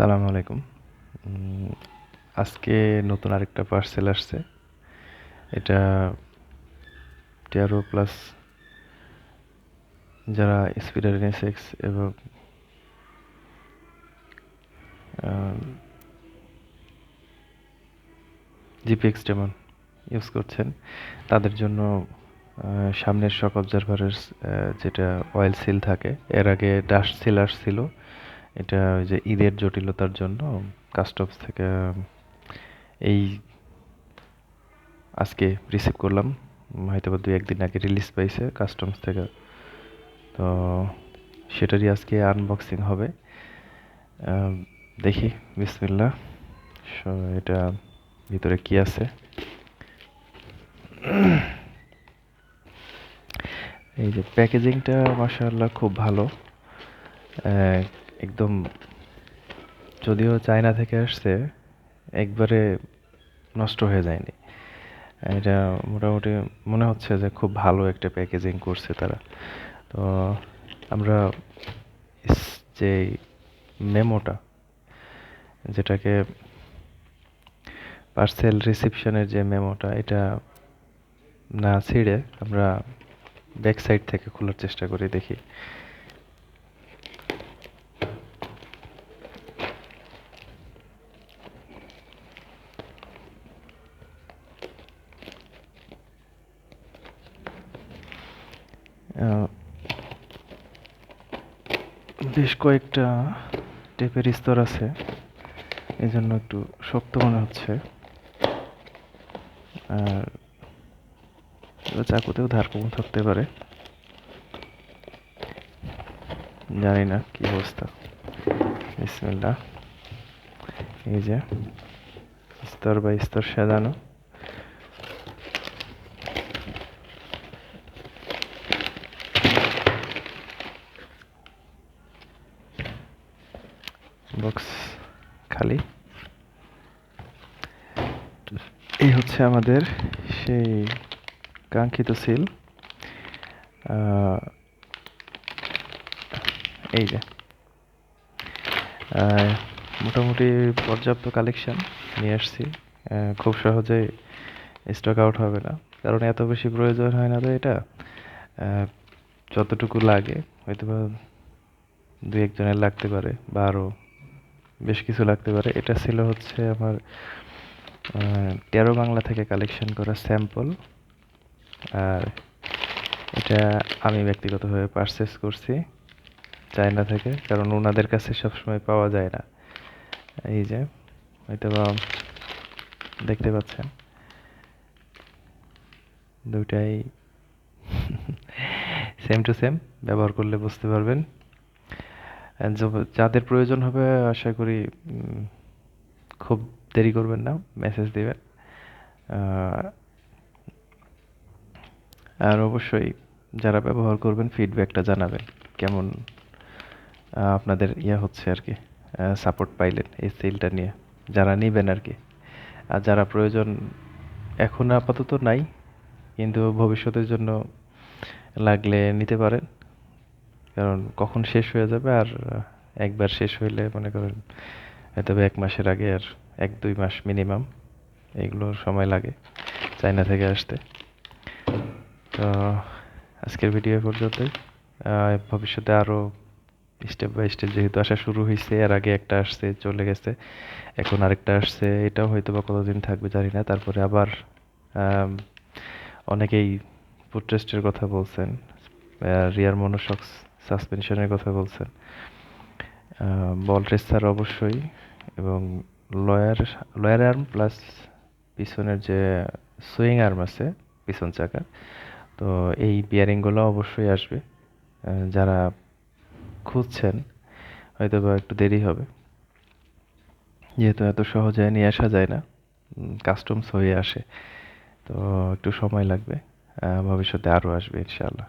আসসালামু আলাইকুম। আজকে নতুন আরেকটা পার্সেল আসছে। এটা টেরো প্লাস যারা স্পিডার এক্স এবং জিপিএক্স যেমন ইউজ করছেন, তাদের জন্য সামনের শক অবজারভারের যেটা অয়েল সিল থাকে, এর আগে ডাস্ট সিল আসছিল। এটা ওই যে ঈদের জটিলতার জন্য কাস্টমস থেকে এই আজকে রিসিভ করলাম। হয়তো বা দুই, একদিন আগে রিলিজ পাইছে কাস্টমস থেকে। তো সেটারই আজকে আনবক্সিং হবে। দেখি বিসমিল্লা এটা ভিতরে কি আছে? এই যে প্যাকেজিংটা মাশাআল্লাহ খুব ভালো। একদম যদিও চায়না থেকে আসছে, একবারে নষ্ট হয়ে যায়নি। এটা মোটামুটি মনে হচ্ছে যে খুব ভালো একটা প্যাকেজিং করছে তারা। তো আমরা যে মেমোটা, যেটাকে পার্সেল রিসিপশনের যে মেমোটা, এটা না ছিঁড়ে আমরা ব্যাক সাইড থেকে খোলার চেষ্টা করি দেখি। বেশ কয়েকটা টেপের স্তর আছে। এই জন্য একটু শক্ত মনে হচ্ছে। আর চাকুতেও ধার কম থাকতে পারে। জানি না কি অবস্থা। বিসমিল্লাহ। এই যে, স্তর বা স্তর সাজানো। বক্স খালি। এই হচ্ছে আমাদের সেই কাঙ্ক্ষিত সিল এই যে। মোটামুটি পর্যাপ্ত কালেকশন নিয়ে আসছি। খুব সহজে স্টক আউট হবে না। কারণ এত বেশি প্রয়োজন হয় না তো এটা। যতটুকু লাগে হয়তো বা দু একজনের লাগতে পারে, বা আরও বেশ কিছু লাগতে পারে। এটা ছিল হচ্ছে আমার তেরো বাংলা থেকে কালেকশন করা স্যাম্পল আর এটা আমি ব্যক্তিগতভাবে পারচেস করছি চায়না থেকে, কারণ ওনাদের কাছে সবসময় পাওয়া যায় না। এই যে হয়তো বা দেখতে পাচ্ছেন। দুটাই সেম টু সেম ব্যবহার করলে বুঝতে পারবেন। যাদের প্রয়োজন হবে, আশা করি খুব দেরি করবেন না মেসেজ দেবেন। আর অবশ্যই যারা ব্যবহার করবেন ফিডব্যাকটা জানাবেন, কেমন আপনাদের ইয়ে হচ্ছে আর কি সাপোর্ট পাইলেন এই সেলটা নিয়ে, যারা নেবেন আর কি। আর যারা প্রয়োজন এখন আপাতত নাই, কিন্তু ভবিষ্যতের জন্য লাগলে নিতে পারেন। কারণ কখন শেষ হয়ে যাবে আর একবার শেষ হইলে মনে করেন হয়তো এক মাসের আগে আর এক দুই মাস মিনিমাম এগুলোর সময় লাগে চায়না থেকে আসতে। তো আজকের ভিডিও পর্যন্তই। ভবিষ্যতে আরও স্টেপ বাই স্টেপ যেহেতু আসা শুরু হয়েছে এর আগে একটা আসছে, চলে গেছে, এখন আরেকটা আসছে, এটাও হয়তো বা কতদিন থাকবে জানি না। তারপরে আবার অনেকেই ফুটরেস্টের কথা বলছেন রিয়ার মনোশক্স সাসপেনশনের কথা বলছেন। বল রেসার অবশ্যই এবং লয়ার লয়ার আর্ম প্লাস পিছনের যে সুইং আর্ম আছে, পিছন চাকা, তো এই বিয়ারিংগুলো অবশ্যই আসবে। যারা খুঁজছেন হয়তো বা একটু দেরি হবে। যেহেতু এত সহজে নিয়ে আসা যায় না কাস্টমস হয়ে আসে, তো একটু সময় লাগবে। ভবিষ্যতে আরও আসবে, ইনশাআল্লাহ।